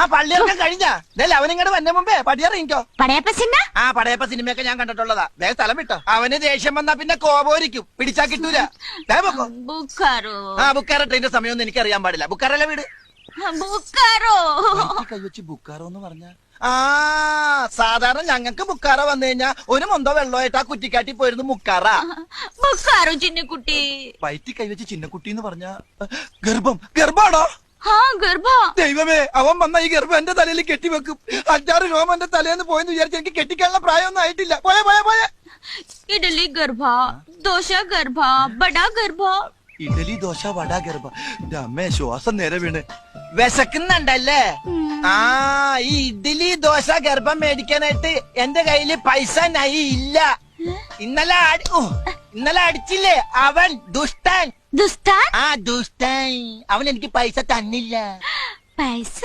ആ പള്ളിയൊക്കെ കഴിഞ്ഞാ. അവനിങ്ങോട് വന്ന മുമ്പേ പടിയറിയിക്കോ പടയപ്പ സിനിമ? ആ പടയപ്പ സിനിമയൊക്കെ ഞാൻ കണ്ടിട്ടുള്ളതാ. വേഗം സ്ഥലം വിട്ടോ. അവന് ദേഷ്യം വന്നാ പിന്നെ കോപോരിക്കും പിടിച്ചാ കിട്ടൂല. ബുക്കാറോ ആ ബുക്കാറ ട്രെയിന്റെ സമയമൊന്നും എനിക്ക് അറിയാൻ പാടില്ല. ബുക്കാറല്ല വീട്? ബുക്കാറോ കൈവച്ച് ബുക്കാറോ എന്ന് പറഞ്ഞ? ആ സാധാരണ ഞങ്ങൾക്ക് ബുക്കാറ വന്നു കഴിഞ്ഞാ ഒരു മൊന്തോ വെള്ളമായിട്ട് ആ കുറ്റിക്കാട്ടി പോയിരുന്നു മുക്കാറ. ബുക്കാറോ ചിന്നക്കുട്ടി? വയറ്റി കൈവച്ച് ചിന്നക്കുട്ടി എന്ന് പറഞ്ഞ ഗർഭം ഗർഭാണോ ദൈവമേ അവൻ വന്ന ഈ ഗർഭം എന്റെ തലയിൽ കെട്ടിവെക്കും അഞ്ചാറ് രോമം എന്റെ തലേന്ന് പോയെന്ന് വിചാരിച്ച് എനിക്ക് കെട്ടിക്കാനുള്ള പ്രായമൊന്നും ആയിട്ടില്ല. പോയ പോയ പോയ. ഇഡലി ഗർഭ ദോശ ഗർഭ ബട ഗർഭ. ഇഡലി ദോശ വട ഗർഭ. അമ്മേ ശ്വാസം നേരെ വീണ്. വിശക്കുന്നുണ്ടല്ലേ? ആ ഈ ഇഡലി ദോശ ഗർഭം മേടിക്കാനായിട്ട് എന്റെ കയ്യിൽ പൈസ നൈ ഇല്ല. ഇന്നലെ ഇന്നലെ അടിച്ചില്ലേ? അവൻ ദുഷ്ടൻ. ദുഷ്ടൻ? ആ ദുഷ്ടൻ. അവൻ എനിക്ക് പൈസ തന്നില്ല. പൈസ